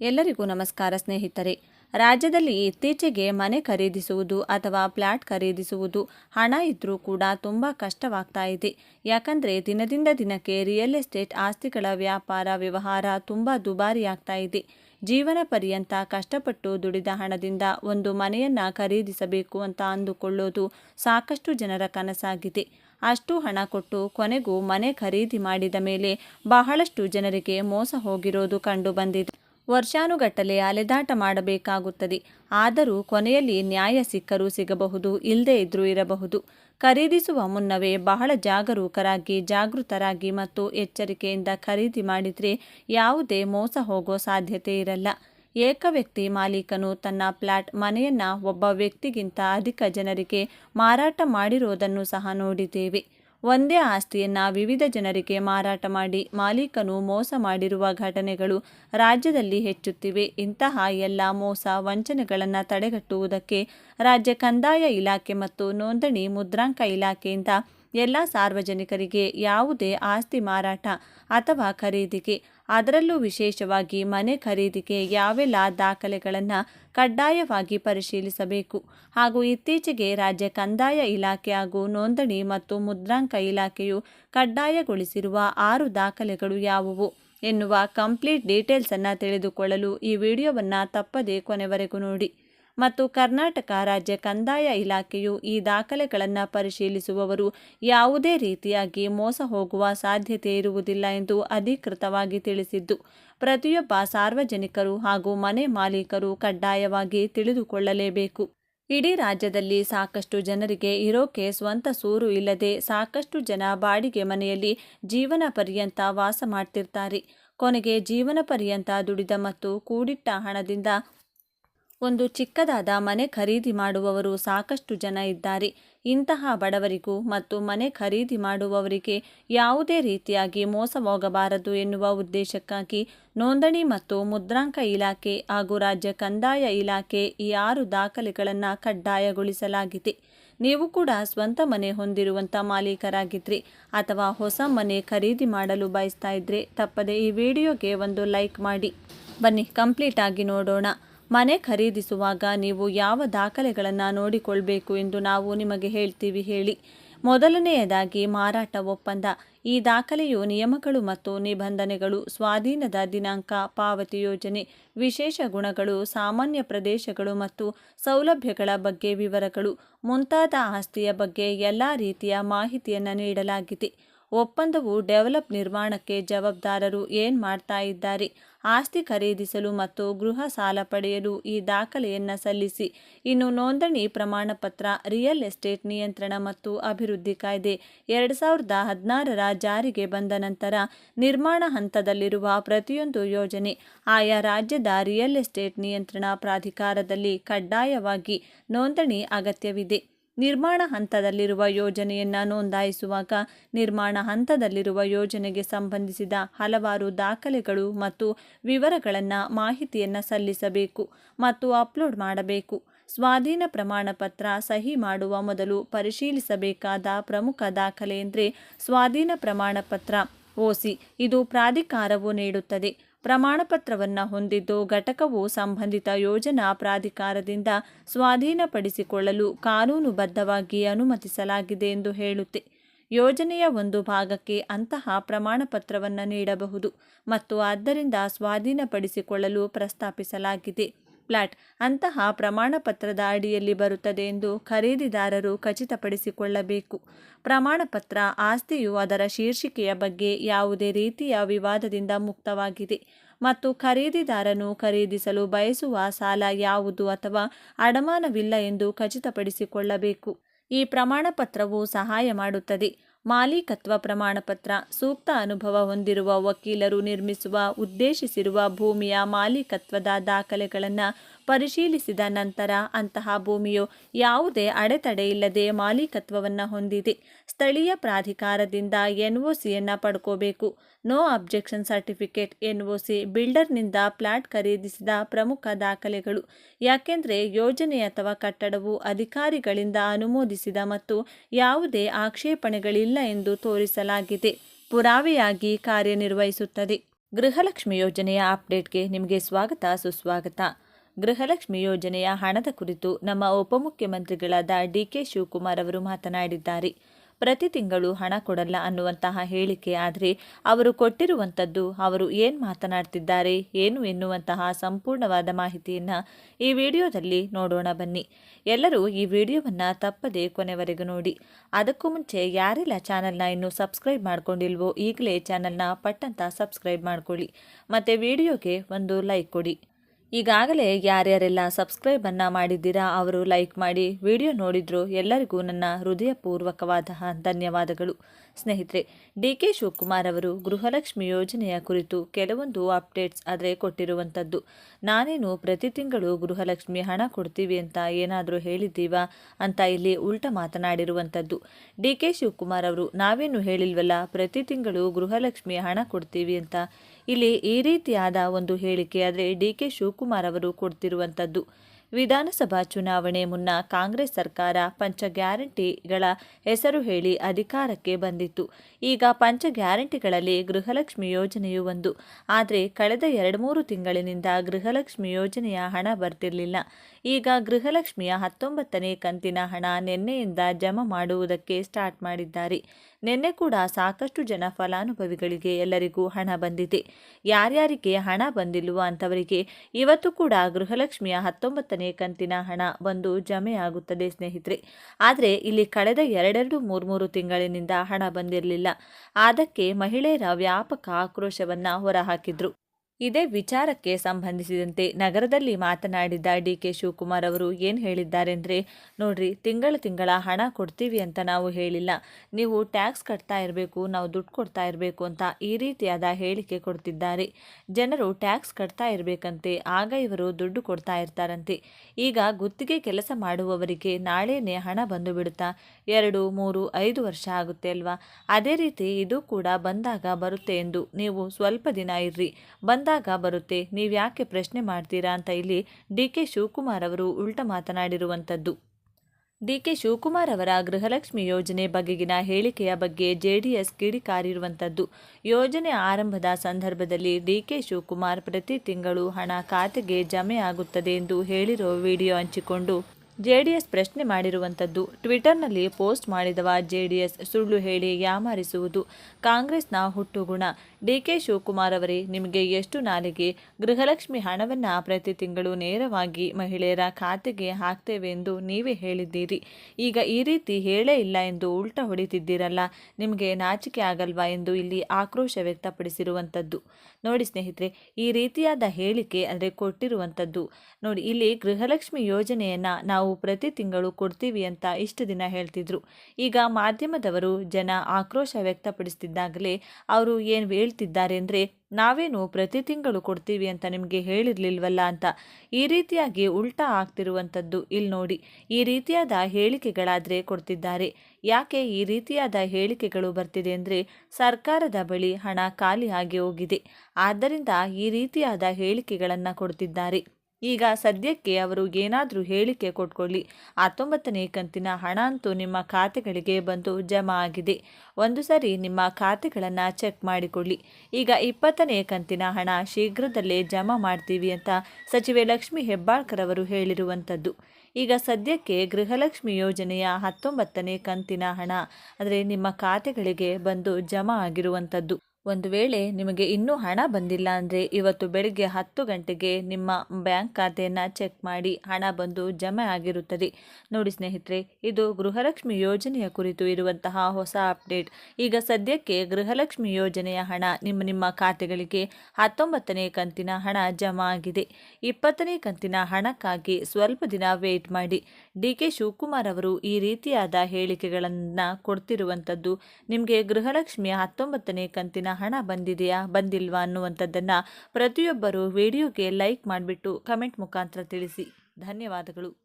ಎಲ್ಲರಿಗೂ ನಮಸ್ಕಾರ ಸ್ನೇಹಿತರೆ. ರಾಜ್ಯದಲ್ಲಿ ಇತ್ತೀಚೆಗೆ ಮನೆ ಖರೀದಿಸುವುದು ಅಥವಾ ಫ್ಲ್ಯಾಟ್ ಖರೀದಿಸುವುದು ಹಣ ಇದ್ದರೂ ಕೂಡ ತುಂಬ ಕಷ್ಟವಾಗ್ತಾ ಇದೆ. ಯಾಕಂದರೆ ದಿನದಿಂದ ದಿನಕ್ಕೆ ರಿಯಲ್ ಎಸ್ಟೇಟ್ ಆಸ್ತಿಗಳ ವ್ಯಾಪಾರ, ವ್ಯವಹಾರ ತುಂಬ ದುಬಾರಿಯಾಗ್ತಾ ಇದೆ. ಜೀವನ ಪರ್ಯಂತ ಕಷ್ಟಪಟ್ಟು ದುಡಿದ ಹಣದಿಂದ ಒಂದು ಮನೆಯನ್ನು ಖರೀದಿಸಬೇಕು ಅಂತ ಅಂದುಕೊಳ್ಳೋದು ಸಾಕಷ್ಟು ಜನರ ಕನಸಾಗಿದೆ. ಅಷ್ಟು ಹಣ ಕೊಟ್ಟು ಕೊನೆಗೂ ಮನೆ ಖರೀದಿ ಮಾಡಿದ ಮೇಲೆ ಬಹಳಷ್ಟು ಜನರಿಗೆ ಮೋಸ ಹೋಗಿರೋದು ಕಂಡು ಬಂದಿದೆ. ವರ್ಷಾನುಗಟ್ಟಲೆ ಅಲೆದಾಟ ಮಾಡಬೇಕಾಗುತ್ತದೆ. ಆದರೂ ಕೊನೆಯಲ್ಲಿ ನ್ಯಾಯ ಸಿಕ್ಕರೂ ಸಿಗಬಹುದು ಇಲ್ಲದೇ ಇದ್ರೂ ಇರಬಹುದು. ಖರೀದಿಸುವ ಮುನ್ನವೇ ಬಹಳ ಜಾಗರೂಕರಾಗಿ, ಜಾಗೃತರಾಗಿ ಮತ್ತು ಎಚ್ಚರಿಕೆಯಿಂದ ಖರೀದಿ ಮಾಡಿದರೆ ಯಾವುದೇ ಮೋಸ ಹೋಗೋ ಸಾಧ್ಯತೆ ಇರಲ್ಲ. ಏಕ ವ್ಯಕ್ತಿ ಮಾಲೀಕನು ತನ್ನ ಫ್ಲ್ಯಾಟ್ ಮನೆಯನ್ನ ಒಬ್ಬ ವ್ಯಕ್ತಿಗಿಂತ ಅಧಿಕ ಜನರಿಗೆ ಮಾರಾಟ ಮಾಡಿರುವುದನ್ನು ಸಹ ನೋಡಿದ್ದೇವೆ. ಒಂದೇ ಆಸ್ತಿಯನ್ನು ವಿವಿಧ ಜನರಿಗೆ ಮಾರಾಟ ಮಾಡಿ ಮಾಲೀಕನು ಮೋಸ ಮಾಡಿರುವ ಘಟನೆಗಳು ರಾಜ್ಯದಲ್ಲಿ ಹೆಚ್ಚುತ್ತಿವೆ. ಇಂತಹ ಎಲ್ಲ ಮೋಸ ವಂಚನೆಗಳನ್ನು ತಡೆಗಟ್ಟುವುದಕ್ಕೆ ರಾಜ್ಯ ಕಂದಾಯ ಇಲಾಖೆ ಮತ್ತು ನೋಂದಣಿ ಮುದ್ರಾಂಕ ಇಲಾಖೆಯಿಂದ ಎಲ್ಲ ಸಾರ್ವಜನಿಕರಿಗೆ ಯಾವುದೇ ಆಸ್ತಿ ಮಾರಾಟ ಅಥವಾ ಖರೀದಿಗೆ, ಅದರಲ್ಲೂ ವಿಶೇಷವಾಗಿ ಮನೆ ಖರೀದಿಗೆ ಯಾವೆಲ್ಲ ದಾಖಲೆಗಳನ್ನು ಕಡ್ಡಾಯವಾಗಿ ಪರಿಶೀಲಿಸಬೇಕು ಹಾಗೂ ಇತ್ತೀಚೆಗೆ ರಾಜ್ಯ ಕಂದಾಯ ಇಲಾಖೆ ಹಾಗೂ ನೋಂದಣಿ ಮತ್ತು ಮುದ್ರಾಂಕ ಇಲಾಖೆಯು ಕಡ್ಡಾಯಗೊಳಿಸಿರುವ ಆರು ದಾಖಲೆಗಳು ಯಾವುವು ಎನ್ನುವ ಕಂಪ್ಲೀಟ್ ಡೀಟೇಲ್ಸನ್ನು ತಿಳಿದುಕೊಳ್ಳಲು ಈ ವಿಡಿಯೋವನ್ನು ತಪ್ಪದೇ ಕೊನೆವರೆಗೂ ನೋಡಿ. ಮತ್ತು ಕರ್ನಾಟಕ ರಾಜ್ಯ ಕಂದಾಯ ಇಲಾಖೆಯು ಈ ದಾಖಲೆಗಳನ್ನು ಪರಿಶೀಲಿಸುವವರು ಯಾವುದೇ ರೀತಿಯಾಗಿ ಮೋಸ ಹೋಗುವ ಸಾಧ್ಯತೆ ಇರುವುದಿಲ್ಲ ಎಂದು ಅಧಿಕೃತವಾಗಿ ತಿಳಿಸಿದ್ದು, ಪ್ರತಿಯೊಬ್ಬ ಸಾರ್ವಜನಿಕರು ಹಾಗೂ ಮನೆ ಮಾಲೀಕರು ಕಡ್ಡಾಯವಾಗಿ ತಿಳಿದುಕೊಳ್ಳಲೇಬೇಕು. ಇಡೀ ರಾಜ್ಯದಲ್ಲಿ ಸಾಕಷ್ಟು ಜನರಿಗೆ ಇರೋಕೆ ಸ್ವಂತ ಸೂರು ಇಲ್ಲದೆ ಸಾಕಷ್ಟು ಜನ ಬಾಡಿಗೆ ಮನೆಯಲ್ಲಿ ಜೀವನ ಪರ್ಯಂತ ವಾಸ ಮಾಡ್ತಿರ್ತಾರೆ. ಕೊನೆಗೆ ಜೀವನ ಪರ್ಯಂತ ದುಡಿದ ಮತ್ತು ಕೂಡಿಟ್ಟ ಹಣದಿಂದ ಒಂದು ಚಿಕ್ಕದಾದ ಮನೆ ಖರೀದಿ ಮಾಡುವವರು ಸಾಕಷ್ಟು ಜನ ಇದ್ದಾರೆ. ಇಂತಹ ಬಡವರಿಗೂ ಮತ್ತು ಮನೆ ಖರೀದಿ ಮಾಡುವವರಿಗೆ ಯಾವುದೇ ರೀತಿಯಾಗಿ ಮೋಸವಾಗಬಾರದು ಎನ್ನುವ ಉದ್ದೇಶಕ್ಕಾಗಿ ನೋಂದಣಿ ಮತ್ತು ಮುದ್ರಾಂಕ ಇಲಾಖೆ ಹಾಗೂ ರಾಜ್ಯ ಕಂದಾಯ ಇಲಾಖೆ ಈ ಆರು ದಾಖಲೆಗಳನ್ನು ಕಡ್ಡಾಯಗೊಳಿಸಲಾಗಿದೆ. ನೀವು ಕೂಡ ಸ್ವಂತ ಮನೆ ಹೊಂದಿರುವಂಥ ಮಾಲೀಕರಾಗಿದ್ರಿ ಅಥವಾ ಹೊಸ ಮನೆ ಖರೀದಿ ಮಾಡಲು ಬಯಸ್ತಾ ಇದ್ರೆ ತಪ್ಪದೆ ಈ ವಿಡಿಯೋಗೆ ಒಂದು ಲೈಕ್ ಮಾಡಿ. ಬನ್ನಿ, ಕಂಪ್ಲೀಟ್ ಆಗಿ ನೋಡೋಣ. ಮನೆ ಖರೀದಿಸುವಾಗ ನೀವು ಯಾವ ದಾಖಲೆಗಳನ್ನು ನೋಡಿಕೊಳ್ಬೇಕು ಎಂದು ನಾವು ನಿಮಗೆ ಹೇಳ್ತೀವಿ ಹೇಳಿ. ಮೊದಲನೆಯದಾಗಿ ಮಾರಾಟ ಒಪ್ಪಂದ. ಈ ದಾಖಲೆಯು ನಿಯಮಗಳು ಮತ್ತು ನಿಬಂಧನೆಗಳು, ಸ್ವಾಧೀನದ ದಿನಾಂಕ, ಪಾವತಿ ಯೋಜನೆ, ವಿಶೇಷ ಗುಣಗಳು, ಸಾಮಾನ್ಯ ಪ್ರದೇಶಗಳು ಮತ್ತು ಸೌಲಭ್ಯಗಳ ಬಗ್ಗೆ ವಿವರಗಳು, ಮುಂತಾದ ಆಸ್ತಿಯ ಬಗ್ಗೆ ಎಲ್ಲ ರೀತಿಯ ಮಾಹಿತಿಯನ್ನು ನೀಡಲಾಗಿದೆ. ಒಪ್ಪಂದವು ಡೆವಲಪ್ ನಿರ್ಮಾಣಕ್ಕೆ ಜವಾಬ್ದಾರರು ಏನು ಮಾಡ್ತಾ ಇದ್ದಾರೆ? ಆಸ್ತಿ ಖರೀದಿಸಲು ಮತ್ತು ಗೃಹ ಸಾಲ ಪಡೆಯಲು ಈ ದಾಖಲೆಯನ್ನು ಸಲ್ಲಿಸಿ. ಇನ್ನು ನೋಂದಣಿ ಪ್ರಮಾಣಪತ್ರ, ರಿಯಲ್ ಎಸ್ಟೇಟ್ ನಿಯಂತ್ರಣ ಮತ್ತು ಅಭಿವೃದ್ಧಿ ಕಾಯ್ದೆ ಎರಡು ಸಾವಿರದ ಹದಿನಾರರ ಜಾರಿಗೆ ಬಂದ ನಂತರ ನಿರ್ಮಾಣ ಹಂತದಲ್ಲಿರುವ ಪ್ರತಿಯೊಂದು ಯೋಜನೆ ಆಯಾ ರಾಜ್ಯದ ರಿಯಲ್ ಎಸ್ಟೇಟ್ ನಿಯಂತ್ರಣ ಪ್ರಾಧಿಕಾರದಲ್ಲಿ ಕಡ್ಡಾಯವಾಗಿ ನೋಂದಣಿ ಅಗತ್ಯವಿದೆ. ನಿರ್ಮಾಣ ಹಂತದಲ್ಲಿರುವ ಯೋಜನೆಯನ್ನು ನೋಂದಾಯಿಸುವಾಗ ನಿರ್ಮಾಣ ಹಂತದಲ್ಲಿರುವ ಯೋಜನೆಗೆ ಸಂಬಂಧಿಸಿದ ಹಲವಾರು ದಾಖಲೆಗಳು ಮತ್ತು ವಿವರಗಳನ್ನು ಮಾಹಿತಿಯನ್ನು ಸಲ್ಲಿಸಬೇಕು ಮತ್ತು ಅಪ್ಲೋಡ್ ಮಾಡಬೇಕು. ಸ್ವಾಧೀನ ಪ್ರಮಾಣ ಪತ್ರ ಸಹಿ ಮಾಡುವ ಮೊದಲು ಪರಿಶೀಲಿಸಬೇಕಾದ ಪ್ರಮುಖ ದಾಖಲೆ ಎಂದರೆ ಸ್ವಾಧೀನ ಪ್ರಮಾಣ ಪತ್ರ, ಓಸಿ. ಇದು ಪ್ರಾಧಿಕಾರವು ನೀಡುತ್ತದೆ. ಪ್ರಮಾಣಪತ್ರವನ್ನು ಹೊಂದಿದ್ದು ಘಟಕವು ಸಂಬಂಧಿತ ಯೋಜನಾ ಪ್ರಾಧಿಕಾರದಿಂದ ಸ್ವಾಧೀನಪಡಿಸಿಕೊಳ್ಳಲು ಕಾನೂನುಬದ್ಧವಾಗಿ ಅನುಮತಿಸಲಾಗಿದೆ ಎಂದು ಹೇಳುತ್ತೆ. ಯೋಜನೆಯ ಒಂದು ಭಾಗಕ್ಕೆ ಅಂತಹ ಪ್ರಮಾಣಪತ್ರವನ್ನು ನೀಡಬಹುದು ಮತ್ತು ಆದ್ದರಿಂದ ಸ್ವಾಧೀನಪಡಿಸಿಕೊಳ್ಳಲು ಪ್ರಸ್ತಾಪಿಸಲಾಗಿದೆ. ಫ್ಲಾಟ್ ಅಂತಹ ಪ್ರಮಾಣಪತ್ರದ ಅಡಿಯಲ್ಲಿ ಬರುತ್ತದೆ ಎಂದು ಖರೀದಿದಾರರು ಖಚಿತಪಡಿಸಿಕೊಳ್ಳಬೇಕು. ಪ್ರಮಾಣಪತ್ರ, ಆಸ್ತಿಯು ಅದರ ಶೀರ್ಷಿಕೆಯ ಬಗ್ಗೆ ಯಾವುದೇ ರೀತಿಯ ವಿವಾದದಿಂದ ಮುಕ್ತವಾಗಿದೆ ಮತ್ತು ಖರೀದಿದಾರನು ಖರೀದಿಸಲು ಬಯಸುವ ಸಾಲ ಯಾವುದು ಅಥವಾ ಅಡಮಾನವಿಲ್ಲ ಎಂದು ಖಚಿತಪಡಿಸಿಕೊಳ್ಳಬೇಕು. ಈ ಪ್ರಮಾಣಪತ್ರವು ಸಹಾಯ ಮಾಡುತ್ತದೆ. ಮಾಲೀಕತ್ವ ಪ್ರಮಾಣಪತ್ರ ಸೂಕ್ತ ಅನುಭವ ಹೊಂದಿರುವ ವಕೀಲರು ನಿರ್ಮಿಸುವ ಉದ್ದೇಶಿಸಿರುವ ಭೂಮಿಯ ಮಾಲೀಕತ್ವದ ದಾಖಲೆಗಳನ್ನು ಪರಿಶೀಲಿಸಿದ ನಂತರ ಅಂತಹ ಭೂಮಿಯು ಯಾವುದೇ ಅಡೆತಡೆ ಇಲ್ಲದೆ ಮಾಲೀಕತ್ವವನ್ನು ಹೊಂದಿದೆ. ಸ್ಥಳೀಯ ಪ್ರಾಧಿಕಾರದಿಂದ ಎನ್ ಒ ಸಿಯನ್ನು ಪಡ್ಕೋಬೇಕು. No objection certificate, N O C ಬಿಲ್ಡರ್ನಿಂದ flat ಖರೀದಿಸಿದ ಪ್ರಮುಖ ದಾಖಲೆಗಳು. ಯಾಕೆಂದರೆ ಯೋಜನೆ ಅಥವಾ ಕಟ್ಟಡವು ಅಧಿಕಾರಿಗಳಿಂದ ಅನುಮೋದಿಸಿದ ಮತ್ತು ಯಾವುದೇ ಆಕ್ಷೇಪಣೆಗಳಿಲ್ಲ ಎಂದು ತೋರಿಸಲಾಗಿದೆ. ಪುರಾವೆಯಾಗಿ ಕಾರ್ಯನಿರ್ವಹಿಸುತ್ತದೆ. ಗೃಹಲಕ್ಷ್ಮಿ ಯೋಜನೆಯ ಅಪ್ಡೇಟ್ಗೆ ನಿಮಗೆ ಸ್ವಾಗತ, ಸುಸ್ವಾಗತ. ಗೃಹಲಕ್ಷ್ಮಿ ಯೋಜನೆಯ ಹಣದ ಕುರಿತು ನಮ್ಮ ಉಪಮುಖ್ಯಮಂತ್ರಿಗಳಾದ ಡಿಕೆ ಶಿವಕುಮಾರ್ ಅವರು ಮಾತನಾಡಿದ್ದಾರೆ. ಪ್ರತಿ ತಿಂಗಳು ಹಣ ಕೊಡಲ್ಲ ಅನ್ನುವಂತಹ ಹೇಳಿಕೆ ಆದರೆ ಅವರು ಕೊಟ್ಟಿರುವಂಥದ್ದು ಅವರು ಏನು ಮಾತನಾಡ್ತಿದ್ದಾರೆ, ಏನು ಎನ್ನುವಂತಹ ಸಂಪೂರ್ಣವಾದ ಮಾಹಿತಿಯನ್ನು ಈ ವಿಡಿಯೋದಲ್ಲಿ ನೋಡೋಣ ಬನ್ನಿ. ಎಲ್ಲರೂ ಈ ವಿಡಿಯೋವನ್ನು ತಪ್ಪದೆ ಕೊನೆವರೆಗೂ ನೋಡಿ. ಅದಕ್ಕೂ ಮುಂಚೆ ಯಾರೆಲ್ಲ ಚಾನಲ್ನ ಇನ್ನೂ ಸಬ್ಸ್ಕ್ರೈಬ್ ಮಾಡ್ಕೊಂಡಿಲ್ವೋ ಈಗಲೇ ಚಾನಲ್ನ ಪಟ್ಟಂತ ಸಬ್ಸ್ಕ್ರೈಬ್ ಮಾಡ್ಕೊಳ್ಳಿ. ಮತ್ತು ವಿಡಿಯೋಗೆ ಒಂದು ಲೈಕ್ ಕೊಡಿ. ಈಗಾಗಲೇ ಯಾರ್ಯಾರೆಲ್ಲ ಸಬ್ಸ್ಕ್ರೈಬನ್ನು ಮಾಡಿದ್ದೀರಾ ಅವರು ಲೈಕ್ ಮಾಡಿ ವಿಡಿಯೋ ನೋಡಿದ್ರು ಎಲ್ಲರಿಗೂ ನನ್ನ ಹೃದಯಪೂರ್ವಕವಾದ ಧನ್ಯವಾದಗಳು. ಸ್ನೇಹಿತರೆ ಡಿ ಕೆ ಶಿವಕುಮಾರ್ ಅವರು ಗೃಹಲಕ್ಷ್ಮಿ ಯೋಜನೆಯ ಕುರಿತು ಕೆಲವೊಂದು ಅಪ್ಡೇಟ್ಸ್ ಆದರೆ ಕೊಟ್ಟಿರುವಂಥದ್ದು ನಾನೇನು ಪ್ರತಿ ತಿಂಗಳು ಗೃಹಲಕ್ಷ್ಮಿ ಹಣ ಕೊಡ್ತೀವಿ ಅಂತ ಏನಾದರೂ ಹೇಳಿದ್ದೀವಾ ಅಂತ ಇಲ್ಲಿ ಉಲ್ಟ ಮಾತನಾಡಿರುವಂಥದ್ದು ಡಿ ಕೆ ಶಿವಕುಮಾರ್ ಅವರು, ನಾವೇನು ಹೇಳಿಲ್ವಲ್ಲ, ಪ್ರತಿ ತಿಂಗಳು ಗೃಹಲಕ್ಷ್ಮಿ ಹಣ ಕೊಡ್ತೀವಿ ಅಂತ ಇಲ್ಲಿ ಈ ರೀತಿಯಾದ ಒಂದು ಹೇಳಿಕೆ ಆದರೆ ಡಿ ಕೆ ಶಿವಕುಮಾರ್ ಅವರು ಕೊಡ್ತಿರುವಂಥದ್ದು. ವಿಧಾನಸಭಾ ಚುನಾವಣೆ ಮುನ್ನ ಕಾಂಗ್ರೆಸ್ ಸರ್ಕಾರ ಪಂಚ ಗ್ಯಾರಂಟಿಗಳ ಹೆಸರು ಹೇಳಿ ಅಧಿಕಾರಕ್ಕೆ ಬಂದಿತ್ತು. ಈಗ ಪಂಚ ಗ್ಯಾರಂಟಿಗಳಲ್ಲಿ ಗೃಹಲಕ್ಷ್ಮಿ ಯೋಜನೆಯೂ ಒಂದು. ಆದರೆ ಕಳೆದ ಎರಡು ಮೂರು ತಿಂಗಳಿನಿಂದ ಗೃಹಲಕ್ಷ್ಮಿ ಯೋಜನೆಯ ಹಣ ಬರ್ತಿರಲಿಲ್ಲ. ಈಗ ಗೃಹಲಕ್ಷ್ಮಿಯ ಹತ್ತೊಂಬತ್ತನೇ ಕಂತಿನ ಹಣ ನಿನ್ನೆಯಿಂದ ಜಮಾ ಮಾಡುವುದಕ್ಕೆ ಸ್ಟಾರ್ಟ್ ಮಾಡಿದ್ದಾರೆ. ನಿನ್ನೆ ಕೂಡ ಸಾಕಷ್ಟು ಜನ ಫಲಾನುಭವಿಗಳಿಗೆ ಎಲ್ಲರಿಗೂ ಹಣ ಬಂದಿದೆ. ಯಾರ್ಯಾರಿಗೆ ಹಣ ಬಂದಿಲ್ವೋ ಅಂಥವರಿಗೆ ಇವತ್ತು ಕೂಡ ಗೃಹಲಕ್ಷ್ಮಿಯ ಹತ್ತೊಂಬತ್ತನೇ ಕಂತಿನ ಹಣ ಬಂದು ಜಮೆಯಾಗುತ್ತದೆ ಸ್ನೇಹಿತರೆ. ಆದರೆ ಇಲ್ಲಿ ಕಳೆದ ಎರಡೆರಡು ಮೂರು ಮೂರು ತಿಂಗಳಿನಿಂದ ಹಣ ಬಂದಿರಲಿಲ್ಲ. ಅದಕ್ಕೆ ಮಹಿಳೆಯರ ವ್ಯಾಪಕ ಆಕ್ರೋಶವನ್ನು ಹೊರಹಾಕಿದ್ರು. ಇದೇ ವಿಚಾರಕ್ಕೆ ಸಂಬಂಧಿಸಿದಂತೆ ನಗರದಲ್ಲಿ ಮಾತನಾಡಿದ್ದ ಡಿ ಕೆ ಶಿವಕುಮಾರ್ ಅವರು ಏನು ಹೇಳಿದ್ದಾರೆಂದರೆ, ನೋಡ್ರಿ, ತಿಂಗಳ ತಿಂಗಳ ಹಣ ಕೊಡ್ತೀವಿ ಅಂತ ನಾವು ಹೇಳಿಲ್ಲ. ನೀವು ಟ್ಯಾಕ್ಸ್ ಕಟ್ತಾ ಇರಬೇಕು, ನಾವು ದುಡ್ಡು ಕೊಡ್ತಾ ಇರಬೇಕು ಅಂತ ಈ ರೀತಿಯಾದ ಹೇಳಿಕೆ ಕೊಡ್ತಿದ್ದಾರೆ. ಜನರು ಟ್ಯಾಕ್ಸ್ ಕಟ್ತಾ ಇರಬೇಕಂತೆ, ಆಗ ಇವರು ದುಡ್ಡು ಕೊಡ್ತಾ ಇರ್ತಾರಂತೆ. ಈಗ ಗುತ್ತಿಗೆ ಕೆಲಸ ಮಾಡುವವರಿಗೆ ನಾಳೆನೇ ಹಣ ಬಂದು ಬಿಡುತ್ತಾ? ಎರಡು, ಮೂರು, ಐದು ವರ್ಷ ಆಗುತ್ತೆ ಅಲ್ವಾ? ಅದೇ ರೀತಿ ಇದು ಕೂಡ ಬಂದಾಗ ಬರುತ್ತೆ ಎಂದು ನೀವು ಸ್ವಲ್ಪ ದಿನ ಇರ್ರಿ. ಬಂದಾಗ ಬರುತ್ತೆ. ನೀವು ಯಾಕೆ ಪ್ರಶ್ನೆ ಮಾಡ್ತೀರಾ ಅಂತ ಇಲ್ಲಿ ಡಿ ಕೆ ಶಿವಕುಮಾರ್ ಅವರು ಉಲ್ಟ ಮಾತನಾಡಿರುವಂಥದ್ದು. ಡಿ ಕೆ ಶಿವಕುಮಾರ್ ಅವರ ಗೃಹಲಕ್ಷ್ಮಿ ಯೋಜನೆ ಬಗೆಗಿನ ಹೇಳಿಕೆಯ ಬಗ್ಗೆ ಜೆ ಡಿ ಎಸ್ ಕಿಡಿಕಾರಿರುವಂಥದ್ದು ಯೋಜನೆ ಆರಂಭದ ಸಂದರ್ಭದಲ್ಲಿ ಡಿ ಕೆ ಶಿವಕುಮಾರ್ ಪ್ರತಿ ತಿಂಗಳು ಹಣ ಖಾತೆಗೆ ಜಮೆ ಆಗುತ್ತದೆ ಎಂದು ಹೇಳಿರೋ ವಿಡಿಯೋ ಹಂಚಿಕೊಂಡು ಜೆಡಿಎಸ್ ಪ್ರಶ್ನೆ ಮಾಡಿರುವಂಥದ್ದು. ಟ್ವಿಟರ್ನಲ್ಲಿ ಪೋಸ್ಟ್ ಮಾಡಿದವ ಜೆಡಿಎಸ್ ಸುಳ್ಳು ಹೇಳಿ ಯಾಮಾರಿಸುವುದು ಕಾಂಗ್ರೆಸ್ನ ಹುಟ್ಟುಗುಣ. ಡಿ ಕೆ ಶಿವಕುಮಾರ್ ಅವರೇ, ನಿಮಗೆ ಎಷ್ಟು ನಾಲಿಗೆ? ಗೃಹಲಕ್ಷ್ಮಿ ಹಣವನ್ನು ಪ್ರತಿ ತಿಂಗಳು ನೇರವಾಗಿ ಮಹಿಳೆಯರ ಖಾತೆಗೆ ಹಾಕ್ತೇವೆ ಎಂದು ನೀವೇ ಹೇಳಿದ್ದೀರಿ. ಈಗ ಈ ರೀತಿ ಹೇಳೇ ಇಲ್ಲ ಎಂದು ಉಲ್ಟ ಹೊಡಿತಿದ್ದೀರಲ್ಲ, ನಿಮಗೆ ನಾಚಿಕೆ ಆಗಲ್ವಾ ಎಂದು ಇಲ್ಲಿ ಆಕ್ರೋಶ ವ್ಯಕ್ತಪಡಿಸಿರುವಂಥದ್ದು. ನೋಡಿ ಸ್ನೇಹಿತರೆ, ಈ ರೀತಿಯಾದ ಹೇಳಿಕೆ ಅಂದರೆ ಕೊಟ್ಟಿರುವಂಥದ್ದು. ನೋಡಿ, ಇಲ್ಲಿ ಗೃಹಲಕ್ಷ್ಮಿ ಯೋಜನೆಯನ್ನು ನಾವು ಪ್ರತಿ ತಿಂಗಳು ಕೊಡ್ತೀವಿ ಅಂತ ಇಷ್ಟು ದಿನ ಹೇಳ್ತಿದ್ರು. ಈಗ ಮಾಧ್ಯಮದವರು ಜನ ಆಕ್ರೋಶ ವ್ಯಕ್ತಪಡಿಸ್ತಿದ್ದಾಗಲೇ ಅವರು ಏನು ಹೇಳ್ತಿದ್ದಾರೆ ಅಂದರೆ, ನಾವೇನು ಪ್ರತಿ ತಿಂಗಳು ಕೊಡ್ತೀವಿ ಅಂತ ನಿಮಗೆ ಹೇಳಿರ್ಲಿಲ್ವಲ್ಲ ಅಂತ. ಈ ರೀತಿಯಾಗಿ ಉಲ್ಟಾ ಆಗ್ತಿರುವಂಥದ್ದು ಇಲ್ಲಿ ನೋಡಿ. ಈ ರೀತಿಯಾದ ಹೇಳಿಕೆಗಳಾದರೆ ಕೊಡ್ತಿದ್ದಾರೆ. ಯಾಕೆ ಈ ರೀತಿಯಾದ ಹೇಳಿಕೆಗಳು ಬರ್ತಿದೆ ಅಂದರೆ, ಸರ್ಕಾರದ ಬಳಿ ಹಣ ಖಾಲಿ ಆಗಿ ಹೋಗಿದೆ. ಆದ್ದರಿಂದ ಈ ರೀತಿಯಾದ ಹೇಳಿಕೆಗಳನ್ನು ಕೊಡ್ತಿದ್ದಾರೆ. ಈಗ ಸದ್ಯಕ್ಕೆ ಅವರು ಏನಾದರೂ ಹೇಳಿಕೆ ಕೊಟ್ಕೊಳ್ಳಿ. ಹತ್ತೊಂಬತ್ತನೇ ಕಂತಿನ ಹಣ ಅಂತೂ ನಿಮ್ಮ ಖಾತೆಗಳಿಗೆ ಬಂದು ಜಮಾ ಆಗಿದೆ. ಒಂದು ಸರಿ ನಿಮ್ಮ ಖಾತೆಗಳನ್ನು ಚೆಕ್ ಮಾಡಿಕೊಳ್ಳಿ. ಈಗ ಇಪ್ಪತ್ತನೇ ಕಂತಿನ ಹಣ ಶೀಘ್ರದಲ್ಲೇ ಜಮಾ ಮಾಡ್ತೀವಿ ಅಂತ ಸಚಿವೆ ಲಕ್ಷ್ಮಿ ಹೆಬ್ಬಾಳ್ಕರ್ ಅವರು ಹೇಳಿರುವಂಥದ್ದು. ಈಗ ಸದ್ಯಕ್ಕೆ ಗೃಹಲಕ್ಷ್ಮಿ ಯೋಜನೆಯ ಹತ್ತೊಂಬತ್ತನೇ ಕಂತಿನ ಹಣ ಅಂದರೆ ನಿಮ್ಮ ಖಾತೆಗಳಿಗೆ ಬಂದು ಜಮಾ ಆಗಿರುವಂಥದ್ದು. ಒಂದು ವೇಳೆ ನಿಮಗೆ ಇನ್ನೂ ಹಣ ಬಂದಿಲ್ಲ ಅಂದರೆ ಇವತ್ತು ಬೆಳಗ್ಗೆ ಹತ್ತು ಗಂಟೆಗೆ ನಿಮ್ಮ ಬ್ಯಾಂಕ್ ಖಾತೆಯನ್ನು ಚೆಕ್ ಮಾಡಿ ಹಣ ಬಂದು ಜಮೆ ಆಗಿರುತ್ತದೆ. ನೋಡಿ ಸ್ನೇಹಿತರೆ, ಇದು ಗೃಹಲಕ್ಷ್ಮಿ ಯೋಜನೆಯ ಕುರಿತು ಇರುವಂತಹ ಹೊಸ ಅಪ್ಡೇಟ್. ಈಗ ಸದ್ಯಕ್ಕೆ ಗೃಹಲಕ್ಷ್ಮಿ ಯೋಜನೆಯ ಹಣ ನಿಮ್ಮ ನಿಮ್ಮ ಖಾತೆಗಳಿಗೆ ಹತ್ತೊಂಬತ್ತನೇ ಕಂತಿನ ಹಣ ಜಮಾ ಆಗಿದೆ. ಇಪ್ಪತ್ತನೇ ಕಂತಿನ ಹಣಕ್ಕಾಗಿ ಸ್ವಲ್ಪ ದಿನ ವೇಟ್ ಮಾಡಿ. ಡಿ ಕೆ ಶಿವಕುಮಾರ್ ಅವರು ಈ ರೀತಿಯಾದ ಹೇಳಿಕೆಗಳನ್ನು ಕೊಡ್ತಿರುವಂಥದ್ದು ನಿಮಗೆ ಗೃಹಲಕ್ಷ್ಮಿಯ ಹತ್ತೊಂಬತ್ತನೇ ಕಂತಿನ ಹಣ ಬಂದಿದೆಯಾ ಬಂದಿಲ್ವಾ ಅನ್ನುವಂಥದ್ದನ್ನು ಪ್ರತಿಯೊಬ್ಬರು ವಿಡಿಯೋಗೆ ಲೈಕ್ ಮಾಡಿಬಿಟ್ಟು ಕಮೆಂಟ್ ಮುಖಾಂತರ ತಿಳಿಸಿ. ಧನ್ಯವಾದಗಳು.